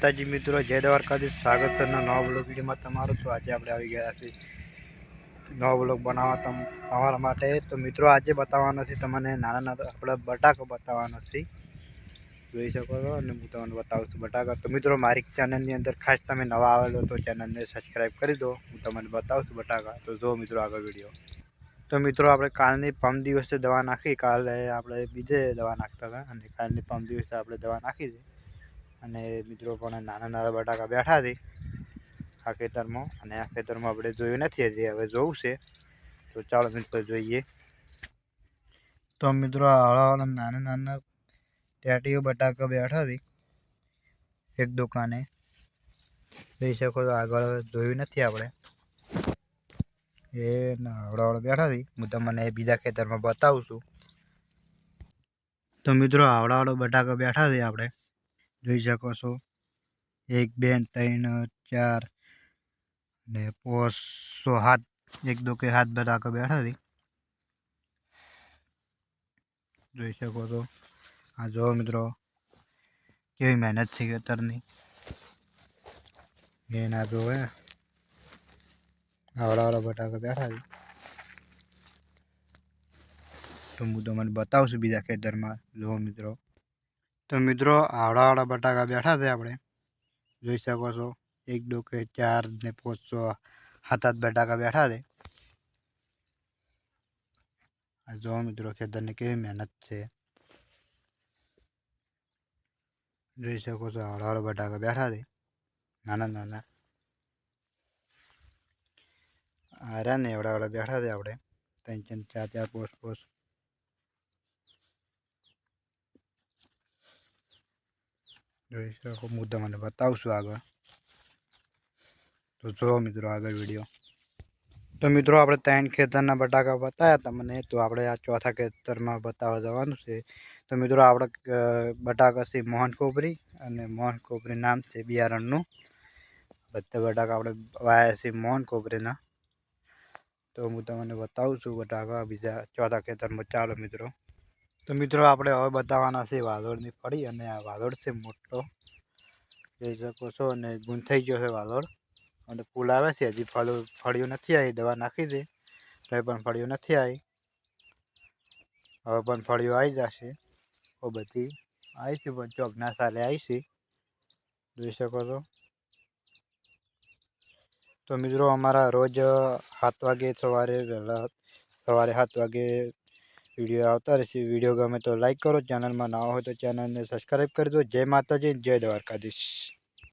માતાજી મિત્રો, જય દ્વારકાથી સ્વાગત છે નવા બ્લોગ વિડીયોમાં તમારું. તો આજે આપણે આવી ગયા છીએ નવો બ્લોગ બનાવવા તમ, તમારા માટે. તો મિત્રો, આજે બતાવવાનો છે તમને નાના નાના આપણે બટાકો બતાવવાનો છે જોઈ શકો છો અને હું તમને બતાવું છું બટાકા. તો મિત્રો, મારી ચેનલની અંદર ખાસ તમે નવા આવેલો તો ચેનલને સબસ્ક્રાઈબ કરી દો. હું તમને બતાવું છું બટાકા. તો જો મિત્રો, આગળ વીડિયો. તો મિત્રો, આપણે કાલની પમ દિવસે દવા નાખી. કાલે આપણે બીજે દવા નાખતા હતા અને કાલની પમ દિવસે આપણે દવા નાખી છે. અને મિત્રો પણ નાના નાના બટાકા બેઠા છે આ ખેતરમાં. અને આ ખેતરમાં આપણે જોયું નથી હજી, હવે જોવું છે. તો ચાલો મિત્રો જોઈએ. તો મિત્રો આવડાવાળા નાના નાના ટેટીઓ બટાકા બેઠા છે એક દુકાને. જોઈ શકો તો આગળ જોયું નથી આપણે. એ આવડાવાળા બેઠા છે. હું તમને બીજા ખેતરમાં બતાવું છું. તો મિત્રો આવડાવાળો બટાકા બેઠા છે આપણે. જોઈ શકો છો. એક, બે ને ત્રણ, ચાર, ને પાંચ સો, હાથ, એક, દો, કે હાથ બટાકા બેઠા છે. જોઈ શકો છો. આ જો મિત્રો, કેવી મહેનત છે ખેતરની એના જો હે, આવડાવાળા બટાકા બેઠા છે. તો હું તમને બતાવું છું બીજા ખેતરમાં. જુઓ મિત્રો તો મિત્રો આવડાવાળા બટાકા બેઠા છે આપણે. જોઈ શકો છો, એક ડોકે ચાર ને પાંચસો સાત, આઠ બટાકા બેઠા છે. આ જો મિત્રો, ખેતરની કેવી મહેનત છે. જોઈ શકો છો આવડાવાળા બટાકા બેઠા છે. નાના નાના. આરા ને ને એવડા બેઠા છે આપણે. ત્રણ ત્રણ, ચાર ચાર પોસ્ટ પોસ્ટ જોઈ શકો, હું તમને બતાવશું આગળ. તો જો મિત્રો આગળ વીડિયો તો મિત્રો આપણે ત્રણ ખેતરના બટાકા બતાવ્યા તમને તો આપણે આ ચોથા ખેતરમાં બતાવવા જવાનું છે. તો મિત્રો આપણે બટાકા છે મોહન કોપરી અને મોહન કોપરી નામ છે બિયારણનું. બધા બટાકા આપણે વાયા છે મોહન કોપરીના તો હું તમને બતાવું છું બટાકા બીજા ચોથા ખેતરમાં. ચાલો મિત્રો. તો મિત્રો આપણે હવે બતાવવાના છે વાદળની ફળી અને આ વાદળ છે મોટો. જોઈ શકો છો અને ગૂંથાઈ થઈ ગયો છે વાદળ અને ફૂલ આવે છે, હજી ફળ ફળિયું નથી આવી, દવા નાખી છે તો પણ ફળિયું નથી આવી. હવે પણ ફળિયું આવી જશે. તો બધી આવી છે, પણ ચોકના સાલે આવી છે. જોઈ શકો છો. તો મિત્રો અમારા રોજ સાત વાગે સવારે વહેલા સવારે સાત વાગે વીડિયો આવતા રહેશે. વીડિયો ગમે તો લાઇક કરો. ચેનલમાં ના હોય તો ચેનલને સબસ્ક્રાઈબ કરી દો. જય માતાજી. જય દ્વારકાધીશ.